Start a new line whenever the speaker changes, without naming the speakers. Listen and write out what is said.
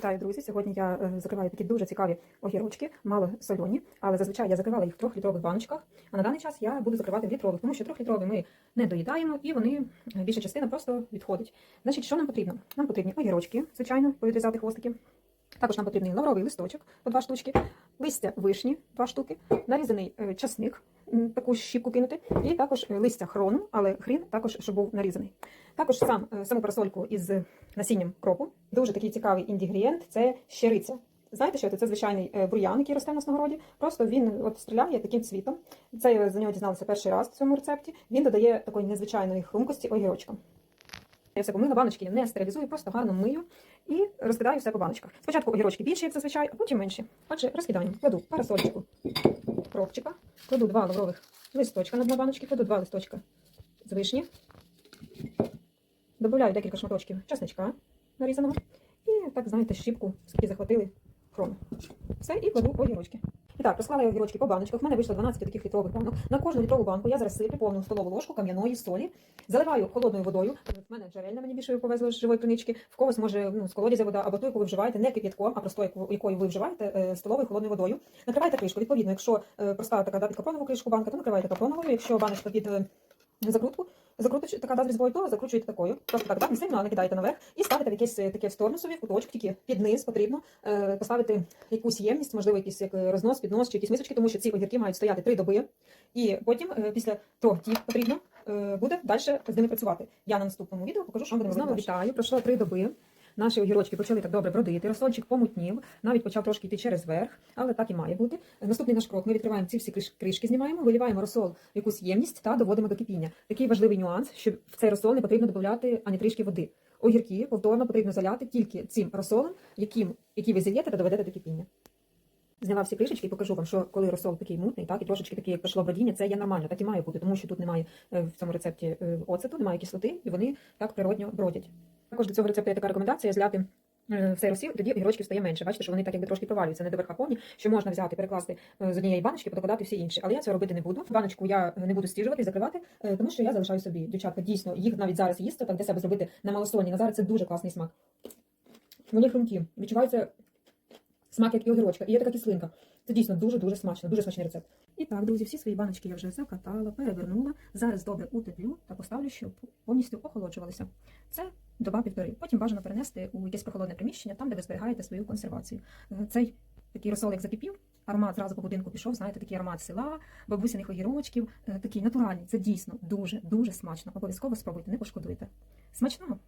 Вітаю, друзі! Сьогодні я е, закриваю такі дуже цікаві огірочки, мало сольоні, але зазвичай я закривала їх в трьохлітрових баночках. А на даний час я буду закривати в літрових, тому що трьохлітрові ми не доїдаємо і вони е, більша частина просто відходить. Значить, що нам потрібно? Нам потрібні огірочки, звичайно, повідрізати хвостики. Також нам потрібний лавровий листочок по два штучки, листя вишні два штуки, нарізаний е, часник, таку щіпку кинути, і також е, листя хрону, але хрін також, щоб був нарізаний. Також сам, е, саму парасольку із насінням кропу. Дуже такий цікавий інгредієнт це щириця. Знаєте, що це? Це звичайний бур'ян, який росте на городі. Просто він от стріляє таким цвітом. Це я за нього дізналася перший раз в цьому рецепті. Він додає такої незвичайної хрумкості огірочкам. Я все помила баночки, не стерилізую, просто гарно мию і розкидаю все по баночках. Спочатку огірочки більші, як зазвичай, а потім менші. отже, розкидаємо. Кладу парасольчику кропчика, кладу два лаврових листочка на дно баночки, кладу два листочка з вишні. Добавляю декілька шматочків чесничка нарізаного. І так, знаєте, щіпку, скільки захватили хрону. Все, і кладу огірочки. І так, розклала я огірочки по баночках. У мене вийшло 12 таких літрових банок. На кожну літрову банку я зараз сиплю повну столову ложку кам'яної солі, заливаю холодною водою. В мене джерельна, мені більше повезло з живої кринички. В когось може ну, з колодязя вода, або ту, яку ви вживаєте, не кип'ятком, а простою, якою ви вживаєте е, столовою холодною водою. Накривайте кришку. Відповідно, якщо е, проста така да, під капронову кришку банка, то накривайте капроновою. Якщо баночка під е, закрутку, закрутиш така да, з різьбою, то закручуєте такою. Просто так, так, не сильно, але накидаєте наверх і ставите в якесь е, таке в сторону собі, в куточок, тільки під низ потрібно е, поставити якусь ємність, можливо, якийсь як е, рознос, піднос чи якісь мисочки, тому що ці огірки мають стояти три доби. І потім, е, після того, ті потрібно е, буде далі з ними працювати. Я на наступному відео покажу, що ми будемо Знову вітаю. Пройшло три доби. Наші огірочки почали так добре бродити, розсольчик помутнів, навіть почав трошки йти через верх, але так і має бути. Наступний наш крок. Ми відкриваємо ці всі кришки, знімаємо, виліваємо розсол в якусь ємність та доводимо до кипіння. Такий важливий нюанс, що в цей розсол не потрібно додати ані трішки води. Огірки повторно потрібно заляти тільки цим розсолом, яким, який ви зільєте та доведете до кипіння. Зняла всі кришечки і покажу вам, що коли розсол такий мутний, так і трошечки такий, як пішло бродіння, це є нормально, так і має бути, тому що тут немає е, в цьому рецепті е, оцету, немає кислоти, і вони так природньо бродять. Також до цього рецепту є така рекомендація зляти цей розсіл, тоді огірочків стає менше. Бачите, що вони так якби трошки провалюються, не до верха повні, що можна взяти, перекласти е, з однієї баночки, покладати всі інші. Але я цього робити не буду. Баночку я е, не буду стіжувати і закривати, е, тому що я залишаю собі. Дівчатка, дійсно, їх навіть зараз їсти, так для себе зробити на малосольні. На зараз це дуже класний смак. Вони хрумкі, відчувається смак, як і огірочка, і є така кислинка. Це дійсно дуже-дуже смачно, дуже смачний рецепт. І так, друзі, всі свої баночки я вже закатала, перевернула. Зараз добре утеплю та поставлю, щоб повністю охолоджувалися. Це доба півтори. Потім бажано перенести у якесь прохолодне приміщення, там, де ви зберігаєте свою консервацію. Е, Цей такий розсол, як закипів, аромат зразу по будинку пішов, знаєте, такий аромат села, бабусяних огірочків, е, такий натуральний. Це дійсно дуже, дуже смачно. Обов'язково спробуйте, не пошкодуєте. Смачного!